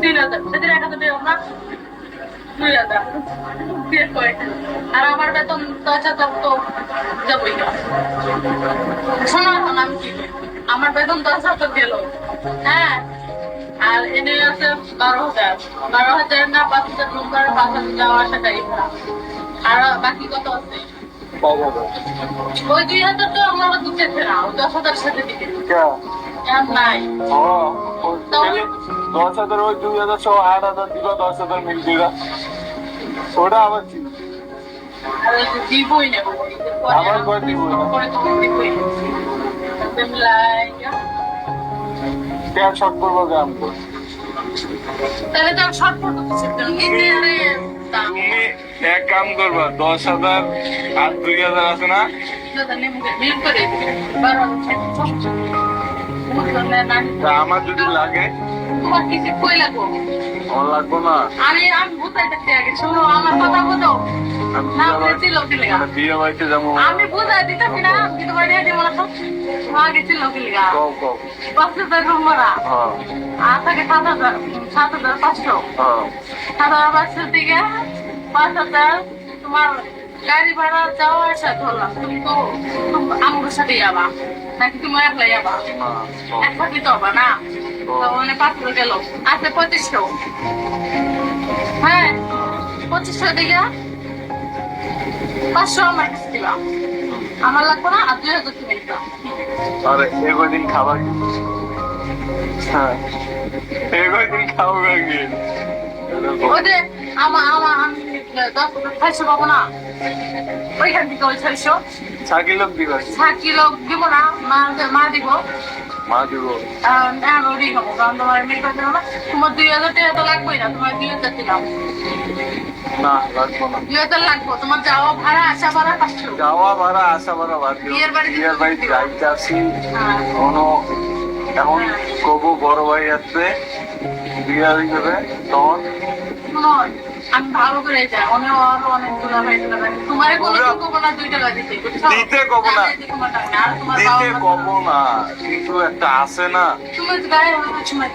তিন হাজার সেদিন এক হাজার দেবো দুই হাজার আর আমার বেতন দশ হাজার তো যাবই না এখন আমি কি আমার বেতন দশ হাজার গেল। হ্যাঁ আর এনে আছে বারো হাজার বারো হাজার না পাঁচ হাজার রুম করে পাঁচ হাজার যাওয়া আসাটাই আর বাকি কত আছে ওই দুই হাজার তো আমার দিচ্ছে না দশ হাজার সাথে দিকে আর নাই। দশ হাজার ওই দুই হাজার সহ আট হাজার দিবা দশ হাজার মিল দিবা ওটা আবার কি? শর্ট করব গ্রাম তাহলে তো শর্ট তুমি এক কাম করবা দশ হাজার আর দুই হাজার আছে না? তা আমার যদি লাগে? তোমার কিছু কই লাগবো? আমার লাগবো না। আমি আমি বুঝাই থাকতে আগে শোনো আমার কথা বোঝো। না বুঝছিল কি লেগা বিয়ে বাড়িতে যাব। আমি বুঝাই দিতেছি না কিন্তু বাড়ি দিব না তো আগে ছিল কি লেগা কও কও। পাঁচ হাজার রুম ভাড়া। হ্যাঁ। আর থাকে সাত হাজার সাত হাজার পাঁচশো। হ্যাঁ। সাত হাজার পাঁচশো থেকে পাঁচ হাজার তোমার গাড়ি ভাড়া যাওয়া আসা ধরলাম। তুমি তো সাথে যাবা। নাকি তুমি একলা যাবা? কও। একসাথে তো হবা না? মানে পাঁচশো গেল। আছে পঁচিশশো। হ্যাঁ পঁচিশশো দিকে পাঁচশো আমার কাছে দিবা। আমার লাগবে না আর দুই হাজার তুমি দিবা। আরে এগোয় দিন খাবা কি? হ্যাঁ এগোয় খাব কি? ওই আমার আমার আমি দশ ছয়শো পাবো না। ওইখান থেকে ওই ছয়শো। সাকি লোক দিবা। কিলো দিব না মা মা দিব। মা দিব। এগারোই খাব কারণ তোমার মেয়ে কথা না তোমার দুই হাজার টাকা তো লাগবেই না তোমার দুই হাজার দিলাম। না লাগবো না। দুই হাজার লাগবো তোমার যাওয়া ভাড়া আসা ভাড়া পাঁচশো। যাওয়া ভাড়া আসা ভাড়া বাদ দিও। বিয়ের বাড়িতে বিয়ের বাড়ি যাইতে আসি হ্যাঁ। কোনো এখন কবু বড় ভাই আছে বিয়ে যাবে তখন আমি ভালো করে যাই অনেক অনেক দূরা ভাই দূরা ভাই তোমার কোনো ওরা- না দিতে। দিতে কব কিন্তু একটা আছে না। তুমি গায়ে হলুদ দিবা